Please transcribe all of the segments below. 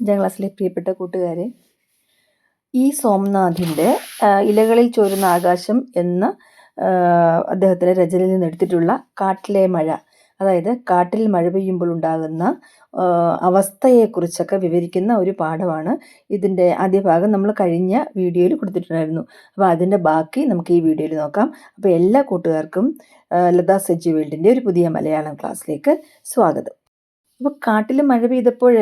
അഞ്ചാം ക്ലാസ്സിലെ പ്രിയപ്പെട്ട കൂട്ടുകാരെ ഈ സോംനാഥിന്റെ ഇലകളിൽ ചോരുന്ന ആകാശം എന്ന അദ്ദേഹത്തിന്റെ രചനയിൽ നിന്ന് എടുത്തിട്ടുള്ള കാട്ടിലെ മഴ അതായത് കാട്ടിൽ മഴ പെയ്യുമ്പോൾ ഉണ്ടാകുന്ന അവസ്ഥയെക്കുറിച്ചൊക്കെ വിവരിക്കുന്ന ഒരു പാഠമാണ് ഇതിന്റെ ആദ്യ ഭാഗം നമ്മൾ കഴിഞ്ഞ വീഡിയോയിൽ കൊടുത്തിട്ടുണ്ടായിരുന്നു. അപ്പോൾ അതിന്റെ ബാക്കി നമുക്ക് ഈ വീഡിയോയിൽ നോക്കാം. അപ്പോൾ എല്ലാ കൂട്ടുകാർക്കും ലതാ സജ്ജി വേൾഡിന്റെ ഒരു പുതിയ മലയാളം ക്ലാസ്സിലേക്ക് സ്വാഗതം. അപ്പോൾ കാട്ടിൽ മഴ പെയ്തപ്പോൾ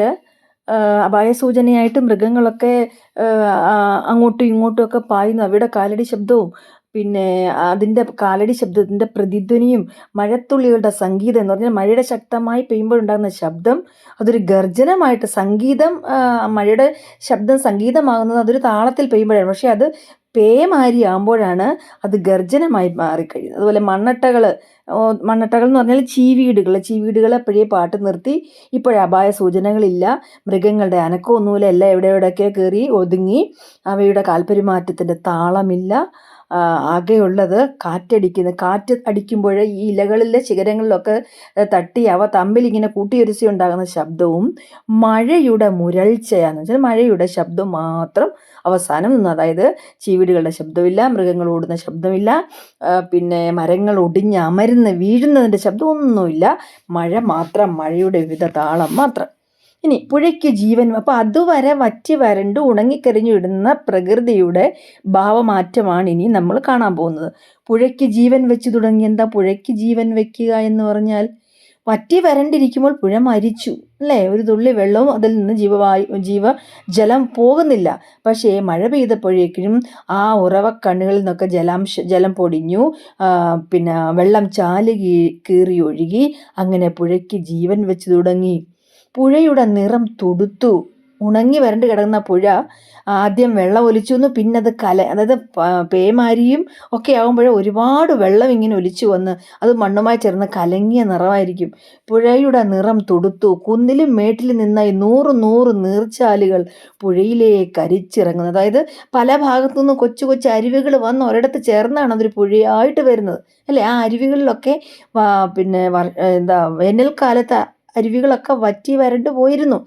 അപായസൂചനയായിട്ട് മൃഗങ്ങളൊക്കെ അങ്ങോട്ടും ഇങ്ങോട്ടും ഒക്കെ പായുന്നു അവയുടെ കാലടി ശബ്ദവും പിന്നെ അതിന്റെ കാലടി ശബ്ദത്തിന്റെ പ്രതിധ്വനിയും മഴത്തുള്ളികളുടെ സംഗീതം എന്ന് പറഞ്ഞാൽ മഴയുടെ ശക്തമായി പെയ്യുമ്പോഴുണ്ടാകുന്ന ശബ്ദം അതൊരു ഗർജനമായിട്ട് സംഗീതം മഴയുടെ ശബ്ദം സംഗീതമാകുന്നത് അതൊരു താളത്തിൽ പെയ്യുമ്പോഴാണ്. പക്ഷേ അത് പേമാരി ആകുമ്പോഴാണ് അത് ഗർജനമായി മാറിക്കഴിയുന്നത്. അതുപോലെ മണ്ണട്ടകൾ മണ്ണട്ടകൾ എന്ന് പറഞ്ഞാൽ ചീവീടുകൾ. ചീവീടുകൾ എപ്പോഴേ പാട്ട് നിർത്തി ഇപ്പോഴേ അപായ സൂചനകളില്ല. മൃഗങ്ങളുടെ അനക്കമൊന്നുമില്ല. എല്ലാം എവിടെ എവിടെയൊക്കെ കയറി ഒതുങ്ങി അവയുടെ കാൽപെരുമാറ്റത്തിന്റെ താളമില്ല. ആകെയുള്ളത് കാറ്റടിക്കുന്നത് കാറ്റ് അടിക്കുമ്പോൾ ഈ ഇലകളിലെ ശിഖരങ്ങളിലൊക്കെ തട്ടി അവ തമ്മിൽ ഇങ്ങനെ കൂട്ടിയൊരുസി ഉണ്ടാകുന്ന ശബ്ദവും മഴയുടെ മുരൾച്ചയാന്ന് വെച്ചാൽ മഴയുടെ ശബ്ദം മാത്രം അവസാനം നിന്നു. അതായത് ചീവിടുകളുടെ ശബ്ദമില്ല മൃഗങ്ങൾ ഓടുന്ന ശബ്ദമില്ല പിന്നെ മരങ്ങൾ ഒടിഞ്ഞ് അമരുന്ന് വീഴുന്നതിന്റെ ശബ്ദമൊന്നുമില്ല. മഴ മാത്രം മഴയുടെ വിവിധ താളം മാത്രം. ഇനി പുഴയ്ക്ക് ജീവൻ. അപ്പോൾ അതുവരെ വറ്റി വരണ്ട് ഉണങ്ങിക്കരിഞ്ഞു ഇടുന്ന പ്രകൃതിയുടെ ഭാവമാറ്റമാണ് ഇനി നമ്മൾ കാണാൻ പോകുന്നത്. പുഴയ്ക്ക് ജീവൻ വെച്ച് തുടങ്ങി. എന്താ പുഴയ്ക്ക് ജീവൻ വെക്കുക എന്ന് പറഞ്ഞാൽ വറ്റി വരണ്ടിരിക്കുമ്പോൾ പുഴ മരിച്ചു അല്ലേ? ഒരു തുള്ളി വെള്ളവും അതിൽ നിന്ന് ജീവവായു ജീവ ജലം പോകുന്നില്ല. പക്ഷേ മഴ പെയ്തപ്പോഴേക്കും ആ ഉറവക്കണ്ണുകളിൽ നിന്നൊക്കെ ജലാംശ ജലം പൊടിഞ്ഞു പിന്നെ വെള്ളം ചാൽ കീറി ഒഴുകി. അങ്ങനെ പുഴയ്ക്ക് ജീവൻ വെച്ച് തുടങ്ങി. പുഴയുടെ നിറം തൊടുത്തു. ഉണങ്ങി വരണ്ട് കിടക്കുന്ന പുഴ ആദ്യം വെള്ളം ഒലിച്ചു പിന്നെ അത് കല അതായത് പേമാരിയും ഒക്കെ ആകുമ്പോൾ ഒരുപാട് വെള്ളം ഇങ്ങനെ ഒലിച്ചു വന്ന് അത് മണ്ണുമായി ചേർന്ന് കലങ്ങിയ നിറമായിരിക്കും. പുഴയുടെ നിറം തൊടുത്തു. കുന്നിലും മേട്ടിലും നിന്നായി നൂറ് നൂറ് നീർച്ചാലുകൾ പുഴയിലേക്ക് അരിച്ചിറങ്ങുന്നത് അതായത് പല ഭാഗത്തു നിന്നും കൊച്ചു കൊച്ചു അരുവികൾ വന്ന് ഒരിടത്ത് ചേർന്നാണ് അതൊരു പുഴയായിട്ട് വരുന്നത്. അല്ലേ? ആ അരുവികളിലൊക്കെ പിന്നെ എന്താ വേനൽക്കാലത്ത് അരുവികളൊക്കെ വറ്റി വരണ്ടു പോയിരുന്നു.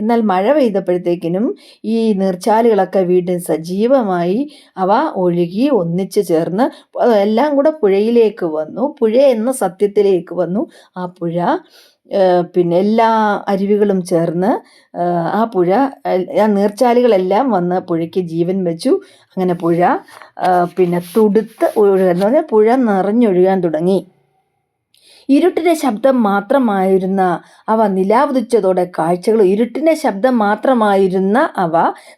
എന്നാൽ മഴ പെയ്തപ്പോഴത്തേക്കിനും ഈ നീർച്ചാലുകളൊക്കെ വീണ്ടും സജീവമായി അവ ഒഴുകി ഒന്നിച്ചു ചേർന്ന് എല്ലാം കൂടെ പുഴയിലേക്ക് വന്നു. പുഴ എന്ന സത്യത്തിലേക്ക് വന്നു. ആ പുഴ പിന്നെ എല്ലാ അരുവികളും ചേർന്ന് ആ പുഴ ആ നീർച്ചാലുകളെല്ലാം വന്ന് പുഴയ്ക്ക് ജീവൻ വെച്ചു. അങ്ങനെ പുഴ പിന്നെ തുടുത്ത് ഒഴുകാൻ പറഞ്ഞാൽ പുഴ നിറഞ്ഞൊഴുകാൻ തുടങ്ങി. ഇരുട്ടിന്റെ ശബ്ദം മാത്രമായിരുന്ന അവ നിലാവുദിച്ചതോടെ കാഴ്ചകളും ഇരുട്ടിന്റെ ശബ്ദം മാത്രമായിരുന്ന അവ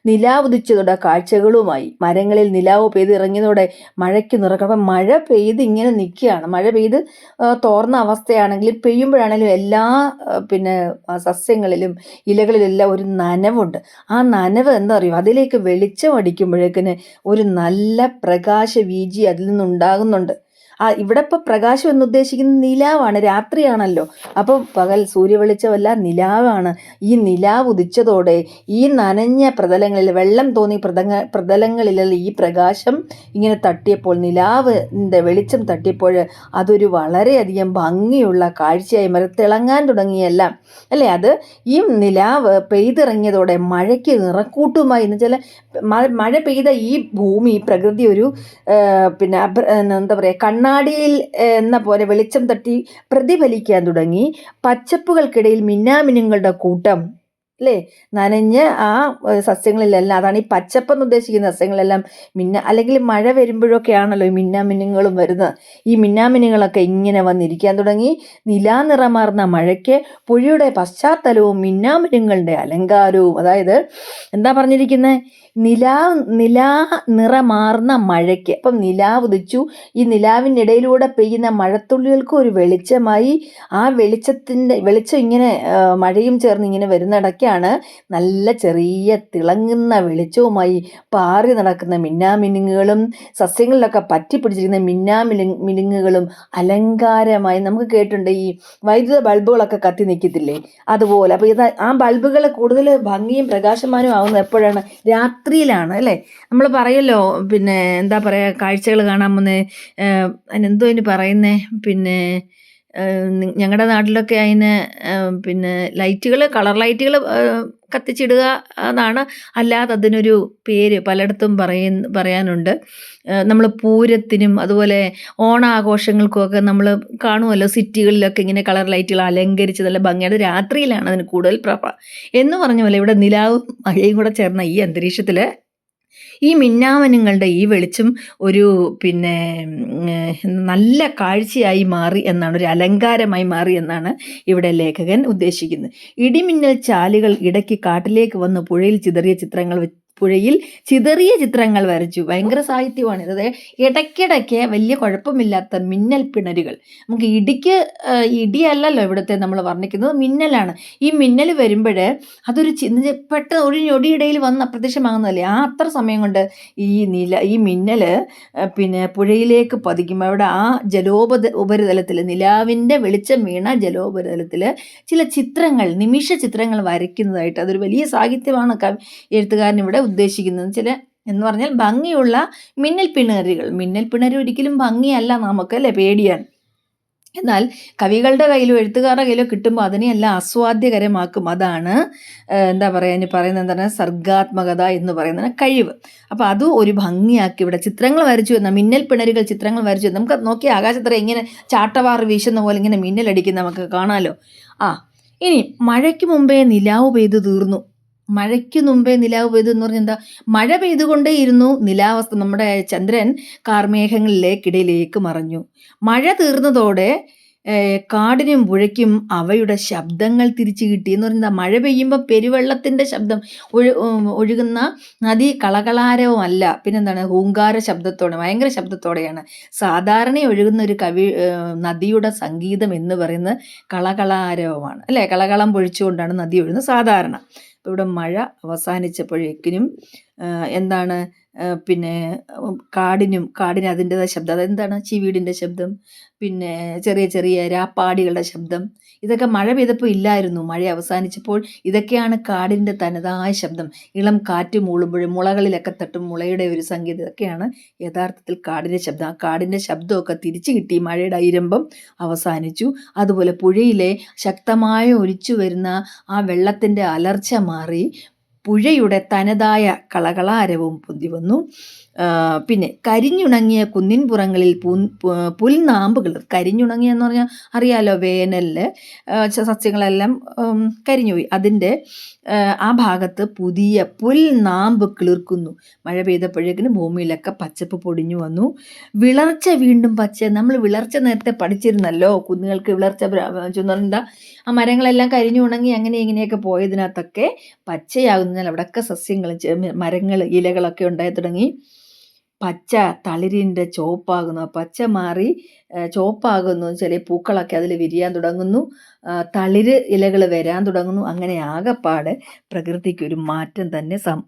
നിലാവുദിച്ചതോടെ കാഴ്ചകളുമായി. മരങ്ങളിൽ നിലാവ് പെയ്ത് ഇറങ്ങിയതോടെ മഴയ്ക്ക് നിറക്കം അപ്പം മഴ പെയ്ത് ഇങ്ങനെ നിൽക്കുകയാണ്. മഴ പെയ്ത് തോർന്ന അവസ്ഥയാണെങ്കിലും പെയ്യുമ്പോഴാണെങ്കിലും എല്ലാ പിന്നെ സസ്യങ്ങളിലും ഇലകളിലെല്ലാം ഒരു നനവുണ്ട്. ആ നനവ് എന്താ പറയുക അതിലേക്ക് വെളിച്ചം അടിക്കുമ്പോഴേക്കിന് ഒരു നല്ല പ്രകാശ വീജി അതിൽ നിന്നുണ്ടാകുന്നുണ്ട്. ആ ഇവിടെ ഇപ്പോൾ പ്രകാശം എന്ന് ഉദ്ദേശിക്കുന്നത് നിലാവാണ് രാത്രിയാണല്ലോ. അപ്പോൾ പകൽ സൂര്യവെളിച്ചമല്ല നിലാവാണ്. ഈ നിലാവ് ഉദിച്ചതോടെ ഈ നനഞ്ഞ പ്രതലങ്ങളിൽ വെള്ളം തോന്നി പ്രതങ്ങ പ്രതലങ്ങളിലുള്ള ഈ പ്രകാശം ഇങ്ങനെ തട്ടിയപ്പോൾ നിലാവിന്റെ വെളിച്ചം തട്ടിയപ്പോൾ അതൊരു വളരെയധികം ഭംഗിയുള്ള കാഴ്ചയായി മരത്തിളങ്ങാൻ തുടങ്ങിയല്ല. അല്ലേ? അത് ഈ നിലാവ് പെയ്തിറങ്ങിയതോടെ മഴയ്ക്ക് നിറക്കൂട്ടുമായി എന്ന് വെച്ചാൽ മഴ പെയ്ത ഈ ഭൂമി പ്രകൃതി ഒരു പിന്നെ എന്താ പറയുക കണ്ണാടിയിൽ എന്ന പോലെ വെളിച്ചം തട്ടി പ്രതിഫലിക്കാൻ തുടങ്ങി. പച്ചപ്പുകൾക്കിടയിൽ മിന്നാമിനുങ്ങളുടെ കൂട്ടം അല്ലേ നനഞ്ഞ് ആ സസ്യങ്ങളിലെല്ലാം അതാണ് ഈ പച്ചപ്പെന്ന് ഉദ്ദേശിക്കുന്ന സസ്യങ്ങളെല്ലാം മിന്ന അല്ലെങ്കിൽ മഴ വരുമ്പോഴൊക്കെയാണല്ലോ ഈ മിന്നാമിനുങ്ങളും വരുന്നത്. ഈ മിന്നാമിനുകളൊക്കെ ഇങ്ങനെ വന്നിരിക്കാൻ തുടങ്ങി. നിലാനിറമാർന്ന മഴയ്ക്ക് പുഴയുടെ പശ്ചാത്തലവും മിന്നാമിന്നുങ്ങളുടെ അലങ്കാരവും അതായത് എന്താ പറഞ്ഞിരിക്കുന്നത് നിലാ നിലാ നിറമാർന്ന മഴയ്ക്ക്. അപ്പം നിലാവ് ഉദിച്ചു. ഈ നിലാവിന്റെ ഇടയിലൂടെ പെയ്യുന്ന മഴത്തുള്ളികൾക്ക് ഒരു വെളിച്ചമായി. ആ വെളിച്ചത്തിന്റെ വെളിച്ചം ഇങ്ങനെ മഴയും ചേർന്ന് ഇങ്ങനെ വരുന്നിടയ്ക്കാണ് നല്ല ചെറിയ തിളങ്ങുന്ന വെളിച്ചവുമായി പാറി നടക്കുന്ന മിന്നാമിനുങ്ങുകളും സസ്യങ്ങളിലൊക്കെ പറ്റി പിടിച്ചിരിക്കുന്ന മിന്നാമിലു മിനുങ്ങുകളും അലങ്കാരമായി നമുക്ക് കേട്ടിട്ടുണ്ട്. ഈ വൈദ്യുത ബൾബുകളൊക്കെ കത്തി നിൽക്കത്തില്ലേ? അതുപോലെ. അപ്പോൾ ഇത് ആ ബൾബുകൾ കൂടുതൽ ഭംഗിയും പ്രകാശമാനും ആവുന്നത് എപ്പോഴാണ്? രാത്രിയിലാണ് അല്ലേ? നമ്മൾ പറയല്ലോ പിന്നെ എന്താ പറയുക കാഴ്ചകൾ കാണാൻ വന്ന് അതിനെന്തോ അതിന് പറയുന്നേ പിന്നെ ഞങ്ങളുടെ നാട്ടിലൊക്കെ അതിന് പിന്നെ ലൈറ്റുകൾ കളർ ലൈറ്റുകൾ കത്തിച്ചിടുക എന്നാണ്. അല്ലാതെ അതിനൊരു പേര് പലയിടത്തും പറയ പറയാനുണ്ട്. നമ്മൾ പൂരത്തിനും അതുപോലെ ഓണാഘോഷങ്ങൾക്കുമൊക്കെ നമ്മൾ കാണുമല്ലോ സിറ്റികളിലൊക്കെ ഇങ്ങനെ കളർ ലൈറ്റുകൾ അലങ്കരിച്ച് നല്ല ഭംഗിയുടെ രാത്രിയിലാണ് അതിന് കൂടുതൽ പ്രഭ എന്ന് പറഞ്ഞ പോലെ ഇവിടെ നിലാവും മഴയും കൂടെ ചേർന്ന ഈ അന്തരീക്ഷത്തിൽ ഈ മിന്നാമനങ്ങളുടെ ഈ വെളിച്ചം ഒരു പിന്നെ നല്ല കാഴ്ചയായി മാറി എന്നാണ് ഒരു അലങ്കാരമായി മാറി എന്നാണ് ഇവിടെ ലേഖകൻ ഉദ്ദേശിക്കുന്നത്. ഇടിമിന്നൽ ചാലുകൾ ഇടയ്ക്ക് കാട്ടിലേക്ക് വന്ന് പുഴയിൽ ചിതറിയ ചിത്രങ്ങൾ പുഴയിൽ ചിതറിയ ചിത്രങ്ങൾ വരച്ചു. ഭയങ്കര സാഹിത്യമാണ് അതായത് ഇടയ്ക്കിടയ്ക്ക് വലിയ കുഴപ്പമില്ലാത്ത മിന്നൽ പിണരുകൾ. നമുക്ക് ഇടിക്ക് ഇടിയല്ലല്ലോ ഇവിടുത്തെ നമ്മൾ വർണിക്കുന്നത്. മിന്നലാണ്. ഈ മിന്നൽ വരുമ്പോൾ അതൊരു പെട്ടെന്ന് ഒരു ഞൊടിയിടയിൽ വന്ന് അപ്രത്യക്ഷമാകുന്നതല്ലേ? ആ അത്ര സമയം കൊണ്ട് ഈ നില ഈ മിന്നൽ പിന്നെ പുഴയിലേക്ക് പതിക്കുമ്പോൾ അവിടെ ആ ജലോപത ഉപരിതലത്തിൽ നിലാവിന്റെ വെളിച്ചം വീണ ജലോപരിതലത്തിൽ ചില ചിത്രങ്ങൾ നിമിഷ ചിത്രങ്ങൾ വരയ്ക്കുന്നതായിട്ട് അതൊരു വലിയ സാഹിത്യമാണ്. എഴുത്തുകാരൻ ഇവിടെ ഉദ്ദേശിക്കുന്നത്? ചില എന്ന് പറഞ്ഞാൽ ഭംഗിയുള്ള മിന്നൽ പിണറുകൾ. മിന്നൽ പിണര് ഒരിക്കലും ഭംഗിയല്ല നമുക്ക് അല്ലേ? പേടിയാണ്. എന്നാൽ കവികളുടെ കയ്യിലോ എഴുത്തുകാരുടെ കയ്യിലോ കിട്ടുമ്പോൾ അതിനെയെല്ലാം ആസ്വാദ്യകരമാക്കും. അതാണ് എന്താ പറയുക ഇനി പറയുന്നത് എന്താണ്? സർഗാത്മകത എന്ന് പറയുന്നത് കഴിവ്. അപ്പോൾ അത് ഒരു ഭംഗിയാക്കി ഇവിടെ ചിത്രങ്ങൾ വരച്ചു എന്ന മിന്നൽ പിണരുകൾ ചിത്രങ്ങൾ വരച്ചു നമുക്ക് നോക്കി ആകാശത്തറ ഇങ്ങനെ ചാട്ടവാർ വീശുന്ന പോലെ ഇങ്ങനെ മിന്നലടിക്കുന്ന നമുക്ക് കാണാമല്ലോ ആ ഇനി മഴയ്ക്ക് മുമ്പേ നിലാവ് പെയ്തു തീർന്നു. മഴയ്ക്ക് മുമ്പേ നിലാവ് പെയ്തു എന്ന് പറഞ്ഞാൽ എന്താ? മഴ പെയ്തുകൊണ്ടേയിരുന്നു നിലാവസ്ഥ. നമ്മുടെ ചന്ദ്രൻ കാർമേഘങ്ങളിലേക്കിടയിലേക്ക് മറഞ്ഞു. മഴ തീർന്നതോടെ കാടിനും പുഴയ്ക്കും അവയുടെ ശബ്ദങ്ങൾ തിരിച്ചു കിട്ടി. എന്ന് പറയുന്നത് മഴ പെയ്യുമ്പോൾ പെരുവെള്ളത്തിന്റെ ശബ്ദം. ഒഴു ഒഴുകുന്ന നദി കളകളാരവുമല്ല പിന്നെന്താണ്? ഹൂങ്കാര ശബ്ദത്തോടെ ഭയങ്കര ശബ്ദത്തോടെയാണ്. സാധാരണ ഒഴുകുന്ന ഒരു കവി നദിയുടെ സംഗീതം എന്ന് പറയുന്നത് കളകളാരവമാണ്. അല്ലേ? കളകളം പൊഴിച്ചുകൊണ്ടാണ് നദി ഒഴുകുന്നത് സാധാരണ. ഇവിടെ മഴ അവസാനിച്ചപ്പോഴേക്കിനും എന്താണ് പിന്നെ കാടിനും കാടിന് അതിന്റെതായ ശബ്ദം. അതെന്താണ്? ചീവീടിന്റെ ശബ്ദം. പിന്നെ ചെറിയ ചെറിയ രാപ്പാടികളുടെ ശബ്ദം. ഇതൊക്കെ മഴ പെയ്തപ്പോൾ ഇല്ലായിരുന്നു. മഴ അവസാനിച്ചപ്പോൾ ഇതൊക്കെയാണ് കാടിന്റെ തനതായ ശബ്ദം. ഇളം കാറ്റ് മൂളുമ്പോഴും മുളകളിലൊക്കെ തട്ടും മുളയുടെ ഒരു സംഗീതം. ഇതൊക്കെയാണ് യഥാർത്ഥത്തിൽ കാടിന്റെ ശബ്ദം. ആ കാടിന്റെ ശബ്ദമൊക്കെ തിരിച്ചു കിട്ടി. മഴയുടെ ഐരമ്പം അവസാനിച്ചു. അതുപോലെ പുഴയിലെ ശക്തമായ ഒലിച്ചു വരുന്ന ആ വെള്ളത്തിന്റെ അലർച്ച മാറി. പുഴയുടെ തനതായ കളകളാരവും പൊന്തി വന്നു. പിന്നെ കരിഞ്ഞുണങ്ങിയ കുന്നിൻപുറങ്ങളിൽ പുൻ പുൽനാമ്പുകൾ. കരിഞ്ഞുണങ്ങിയ എന്ന് പറഞ്ഞാൽ അറിയാലോ വേനലിൽ സസ്യങ്ങളെല്ലാം കരിഞ്ഞുപോയി. അതിന്റെ ആ ഭാഗത്ത് പുതിയ പുൽനാമ്പ് കിളിർക്കുന്നു. മഴ പെയ്തപ്പോഴേക്കിന് ഭൂമിയിലൊക്കെ പച്ചപ്പ് പൊടിഞ്ഞു വന്നു. വിളർച്ച വീണ്ടും പച്ച. നമ്മൾ വിളർച്ച നേരത്തെ പഠിച്ചിരുന്നല്ലോ. കുന്നുകൾക്ക് വിളർച്ച എന്താ ആ മരങ്ങളെല്ലാം കരിഞ്ഞു ഉണങ്ങി അങ്ങനെ ഇങ്ങനെയൊക്കെ പോയതിനകത്തൊക്കെ പച്ചയാകുന്നതിനാൽ അവിടെയൊക്കെ സസ്യങ്ങളും മരങ്ങൾ ഇലകളൊക്കെ ഉണ്ടായി തുടങ്ങി. പച്ച തളിരിന്റെ ചുവപ്പാകുന്നു ആ പച്ച മാറി ചുവപ്പാകുന്നു ചില പൂക്കളൊക്കെ അതിൽ വിരിയാൻ തുടങ്ങുന്നു. തളിര് ഇലകൾ വരാൻ തുടങ്ങുന്നു. അങ്ങനെ ആകെപ്പാട് പ്രകൃതിക്ക് ഒരു മാറ്റം തന്നെ സം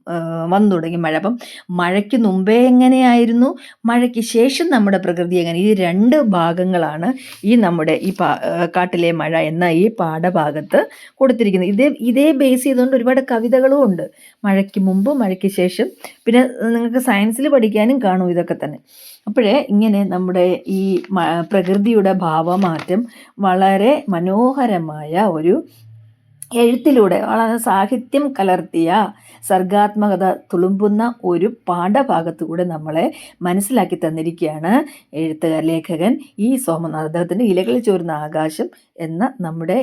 വന്നു തുടങ്ങി. മഴ. അപ്പം മഴയ്ക്ക് മുമ്പേ എങ്ങനെയായിരുന്നു? മഴയ്ക്ക് ശേഷം നമ്മുടെ പ്രകൃതി എങ്ങനെ? ഈ രണ്ട് ഭാഗങ്ങളാണ് ഈ നമ്മുടെ ഈ കാട്ടിലെ മഴ എന്ന ഈ പാഠഭാഗത്ത് കൊടുത്തിരിക്കുന്നത്. ഇതേ ഇതേ ബേസ് ചെയ്തുകൊണ്ട് ഒരുപാട് കവിതകളും ഉണ്ട്. മഴയ്ക്ക് മുമ്പ് മഴയ്ക്ക് ശേഷം. പിന്നെ നിങ്ങൾക്ക് സയൻസിൽ പഠിക്കാനും കാണും ഇതൊക്കെ തന്നെ. അപ്പോഴേ ഇങ്ങനെ നമ്മുടെ ഈ പ്രകൃതിയുടെ ഭാവമാറ്റം വളരെ മനോഹരമായ ഒരു എഴുത്തിലൂടെ വളരെ സാഹിത്യം കലർത്തിയ സർഗാത്മകത തുളുമ്പുന്ന ഒരു പാഠഭാഗത്തുകൂടെ നമ്മളെ മനസ്സിലാക്കി തന്നിരിക്കുകയാണ് എഴുത്തുകാർ ലേഖകൻ ഈ സോമനാഥ് അദ്ദേഹത്തിന്റെ ഇലകളിൽ ചോരുന്ന ആകാശം എന്ന നമ്മുടെ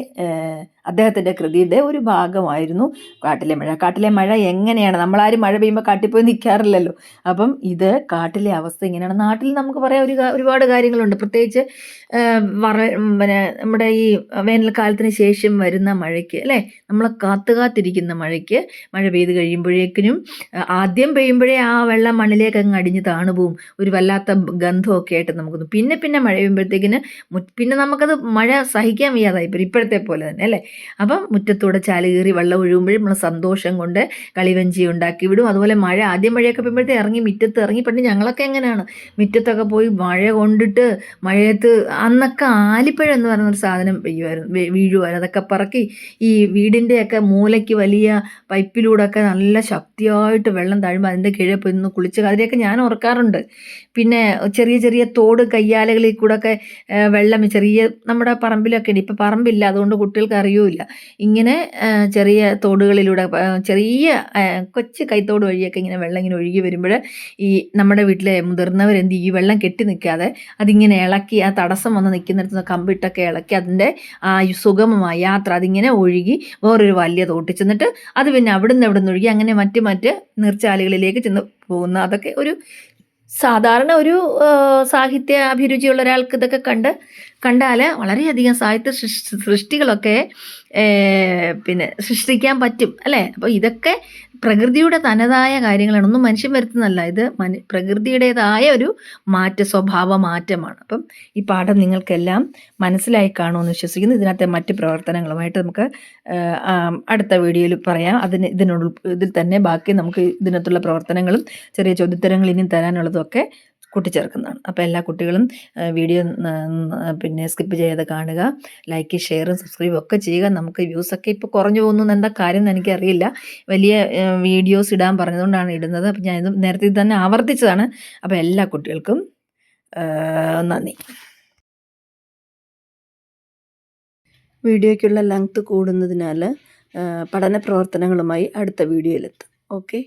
അദ്ദേഹത്തിന്റെ കൃതിയുടെ ഒരു ഭാഗമായിരുന്നു കാട്ടിലെ മഴ. കാട്ടിലെ മഴ എങ്ങനെയാണ്? നമ്മളാരും മഴ പെയ്യുമ്പോൾ കാട്ടിൽ പോയി നിൽക്കാറില്ലല്ലോ അപ്പം ഇത് കാട്ടിലെ അവസ്ഥ ഇങ്ങനെയാണ് നാട്ടിൽ നമുക്ക് പറയാൻ ഒരു ഒരുപാട് കാര്യങ്ങളുണ്ട്. പ്രത്യേകിച്ച് വറ പിന്നെ നമ്മുടെ ഈ വേനൽക്കാലത്തിന് ശേഷം വരുന്ന മഴയ്ക്ക് അല്ലേ? നമ്മൾ കാത്തു കാത്തിരിക്കുന്ന മഴയ്ക്ക് മഴ പെയ്ത് കഴിയുമ്പോഴേക്കിനും ആദ്യം പെയ്യുമ്പോഴേ ആ വെള്ളം മണ്ണിലേക്ക് അങ്ങ് അടിഞ്ഞ് താണുപോകും ഒരു വല്ലാത്ത ഗന്ധമൊക്കെ ആയിട്ട് നമുക്ക് പിന്നെ പിന്നെ മഴ പെയ്യുമ്പോഴത്തേക്കിന് പിന്നെ നമുക്കത് മഴ സഹിക്കാൻ സഹിക്കാൻ വയ്യാതായി. ഇപ്പോഴത്തെ പോലെ തന്നെ അല്ലേ? അപ്പം മുറ്റത്തൂടെ ചാൽ കയറി വെള്ളം ഒഴുകുമ്പോഴും നമ്മൾ സന്തോഷം കൊണ്ട് കളിവഞ്ചി ഉണ്ടാക്കി വിടും. അതുപോലെ മഴ ആദ്യം മഴയൊക്കെ പോകുമ്പോഴത്തെ ഇറങ്ങി മുറ്റത്ത് ഇറങ്ങി പണ്ട് ഞങ്ങളൊക്കെ എങ്ങനെയാണ്? മുറ്റത്തൊക്കെ പോയി മഴ കൊണ്ടിട്ട് മഴയത്ത് അന്നൊക്കെ ആലിപ്പഴം എന്ന് പറയുന്നൊരു സാധനം പെയ്യുമായിരുന്നു വീഴുമായിരുന്നു അതൊക്കെ പറക്കി ഈ വീടിന്റെയൊക്കെ മൂലയ്ക്ക് വലിയ പൈപ്പിലൂടെ ഒക്കെ നല്ല ശക്തിയായിട്ട് വെള്ളം താഴുമ്പോൾ അതിന്റെ കീഴെ പോയി നിന്ന് കുളിച്ച് അതിനെയൊക്കെ ഞാൻ ഓർക്കാറുണ്ട്. പിന്നെ ചെറിയ ചെറിയ തോട് കയ്യാലകളിൽ കൂടെ ഒക്കെ വെള്ളം ചെറിയ നമ്മുടെ പറമ്പിലൊക്കെ ഉണ്ട്. ഇപ്പം പറമ്പില്ല. അതുകൊണ്ട് കുട്ടികൾക്ക് അറിയൂല ഇങ്ങനെ ചെറിയ തോടുകളിലൂടെ ചെറിയ കൊച്ച് കൈത്തോട് വഴിയൊക്കെ ഇങ്ങനെ വെള്ളം ഇങ്ങനെ ഒഴുകി വരുമ്പോൾ ഈ നമ്മുടെ വീട്ടിലെ മുതിർന്നവരെന്ത്? ഈ വെള്ളം കെട്ടി നിൽക്കാതെ അതിങ്ങനെ ഇളക്കി ആ തടസ്സം വന്ന് നിൽക്കുന്നിടത്ത് നിന്ന് കമ്പിട്ടൊക്കെ ഇളക്കി അതിന്റെ ആ സുഗമമായ യാത്ര അതിങ്ങനെ ഒഴുകി വേറൊരു വലിയ തോട്ടിൽ ചെന്നിട്ട് അത് പിന്നെ അവിടുന്ന് അവിടെ നിന്ന് ഒഴുകി അങ്ങനെ മറ്റ് മറ്റ് നീർച്ചാലുകളിലേക്ക് ചെന്ന് പോകുന്ന അതൊക്കെ ഒരു സാധാരണ ഒരു സാഹിത്യ അഭിരുചിയുള്ള ഒരാൾക്ക് ഇതൊക്കെ കണ്ട് കണ്ടാൽ വളരെയധികം സാഹിത്യ സൃഷ്ടി സൃഷ്ടികളൊക്കെ പിന്നെ സൃഷ്ടിക്കാൻ പറ്റും അല്ലേ? അപ്പോൾ ഇതൊക്കെ പ്രകൃതിയുടെ തനതായ കാര്യങ്ങളാണ്. ഒന്നും മനുഷ്യൻ വരുത്തുന്നതല്ല. ഇത് മനു പ്രകൃതിയുടേതായ ഒരു മാറ്റ സ്വഭാവ മാറ്റമാണ്. അപ്പം ഈ പാഠം നിങ്ങൾക്കെല്ലാം മനസ്സിലായി കാണുമെന്ന് വിശ്വസിക്കുന്നു. ഇതിനകത്തെ മറ്റ് പ്രവർത്തനങ്ങളുമായിട്ട് നമുക്ക് അടുത്ത വീഡിയോയിൽ പറയാം. അതിന് ഇതിനുള്ള ഇതിൽ തന്നെ ബാക്കി നമുക്ക് ഇതിനകത്തുള്ള പ്രവർത്തനങ്ങളും ചെറിയ ചോദ്യോത്തരങ്ങൾ ഇനിയും തരാനുള്ളതൊക്കെ കൂട്ടിച്ചേർക്കുന്നതാണ്. അപ്പോൾ എല്ലാ കുട്ടികളും വീഡിയോ പിന്നെ സ്കിപ്പ് ചെയ്ത് കാണുക. ലൈക്ക് ഷെയറും സബ്സ്ക്രൈബും ഒക്കെ ചെയ്യുക. നമുക്ക് വ്യൂസൊക്കെ ഇപ്പോൾ കുറഞ്ഞു പോകുന്നു എന്താ കാര്യം എന്ന് എനിക്കറിയില്ല. വലിയ വീഡിയോസ് ഇടാൻ പറഞ്ഞതുകൊണ്ടാണ് ഇടുന്നത്. അപ്പം ഞാൻ നേരത്തെ തന്നെ ആവർത്തിച്ചതാണ്. അപ്പോൾ എല്ലാ കുട്ടികൾക്കും നന്ദി. വീഡിയോയ്ക്കുള്ള ലെങ്ത് കൂടുന്നതിനാൽ പഠന പ്രവർത്തനങ്ങളുമായി അടുത്ത വീഡിയോയിലെത്തും ഓക്കെ?